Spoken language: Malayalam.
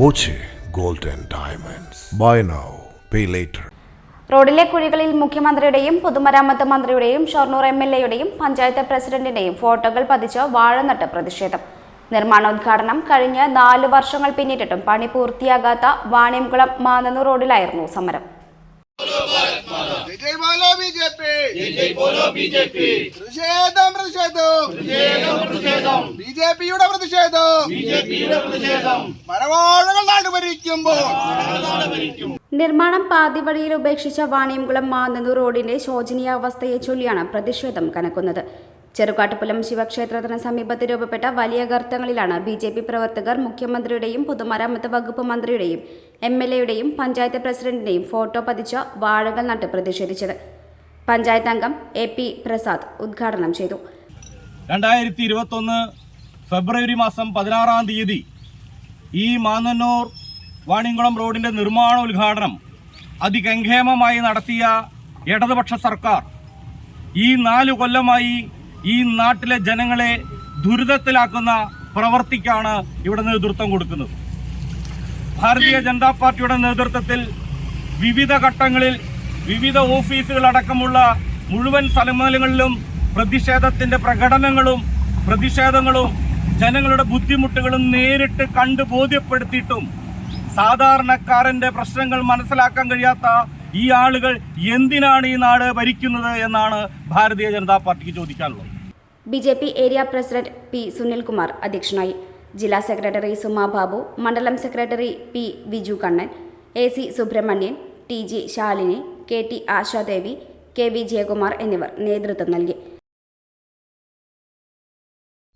Boche gold and Diamonds. Buy now, pay later. റോഡിലെ കുഴികളിൽ മുഖ്യമന്ത്രിയുടെയും പൊതുമരാമത്ത് മന്ത്രിയുടെയും ഷൊർണൂർ എം എൽ എയുടെയും പഞ്ചായത്ത് പ്രസിഡന്റിന്റെയും ഫോട്ടോകൾ പതിച്ച് വാഴനട്ട് പ്രതിഷേധം. നിർമ്മാണോദ്ഘാടനം കഴിഞ്ഞ് നാല് വർഷങ്ങൾ പിന്നിട്ടിട്ടും പണി പൂർത്തിയാകാത്ത വാണിയംകുളം മാനന്നൂർ റോഡിലായിരുന്നു സമരം. B P. B P. പ്രതിഷേധം പ്രതിഷേധം. ബി ജെ പിയുടെ പ്രതിഷേധം ബി ജെ പിയുടെ പ്രതിഷേധം മരവാഴകൾ നാട് ഭരിക്കുമ്പോൾ. നിർമ്മാണം പാതിവഴിയിൽ ഉപേക്ഷിച്ച വാണിയംകുളം മാനന്നൂർ റോഡിന്റെ ശോചനീയാവസ്ഥയെ ചൊല്ലിയാണ് പ്രതിഷേധം കനക്കുന്നത്. ചെറുകാട്ടുപുലം ശിവക്ഷേത്രത്തിന് സമീപത്ത് രൂപപ്പെട്ട വലിയ ഗർത്തങ്ങളിലാണ് ബി ജെ പി പ്രവർത്തകർ മുഖ്യമന്ത്രിയുടെയും പൊതുമരാമത്ത് വകുപ്പ് മന്ത്രിയുടെയും എം എൽ എയുടെയും പഞ്ചായത്ത് പ്രസിഡന്റിന്റെയും ഫോട്ടോ പതിച്ച വാഴകൾ നട്ട് പ്രതിഷേധിച്ചത്. പഞ്ചായത്ത് അംഗം എ പി പ്രസാദ് ഉദ്ഘാടനം ചെയ്തു. രണ്ടായിരത്തി ഇരുപത്തൊന്ന് ഫെബ്രുവരി മാസം പതിനാറാം തീയതി ഈ മാന്നന്നൂർ വാണിയംകുളം റോഡിന്റെ നിർമ്മാണ ഉദ്ഘാടനം അതിഗംഗേമമായി നടത്തിയ ഇടതുപക്ഷ സർക്കാർ ഈ നാല് കൊല്ലമായി ഈ നാട്ടിലെ ജനങ്ങളെ ദുരിതത്തിലാക്കുന്ന പ്രവർത്തിക്കാണ് ഇവിടെ നേതൃത്വം കൊടുക്കുന്നത്. ഭാരതീയ ജനതാ പാർട്ടിയുടെ നേതൃത്വത്തിൽ വിവിധ ഘട്ടങ്ങളിൽ വിവിധ ഓഫീസുകളടക്കമുള്ള മുഴുവൻ സ്ഥലങ്ങളിലും പ്രതിഷേധത്തിന്റെ പ്രകടനങ്ങളും പ്രതിഷേധങ്ങളും ജനങ്ങളുടെ ബുദ്ധിമുട്ടുകളും നേരിട്ട് കണ്ട് ബോധ്യപ്പെടുത്തിയിട്ടും സാധാരണക്കാരന്റെ പ്രശ്നങ്ങൾ മനസ്സിലാക്കാൻ കഴിയാത്ത ഈ ആളുകൾ എന്തിനാണ് ഈ നാട് ഭരിക്കുന്നത് എന്നാണ് ഭാരതീയ ജനതാ പാർട്ടിക്ക് ചോദിക്കാനുള്ളത്. B J P area president P Sunilkumar അധ്യക്ഷനായി. ജില്ലാ സെക്രട്ടറി സുമാ ബാബു മണ്ഡലം secretary P Viju Kannan A C Subramanian T G Shalini K T Ashadevi K V Jayakumar എന്നിവർ നേതൃത്വം നൽകി.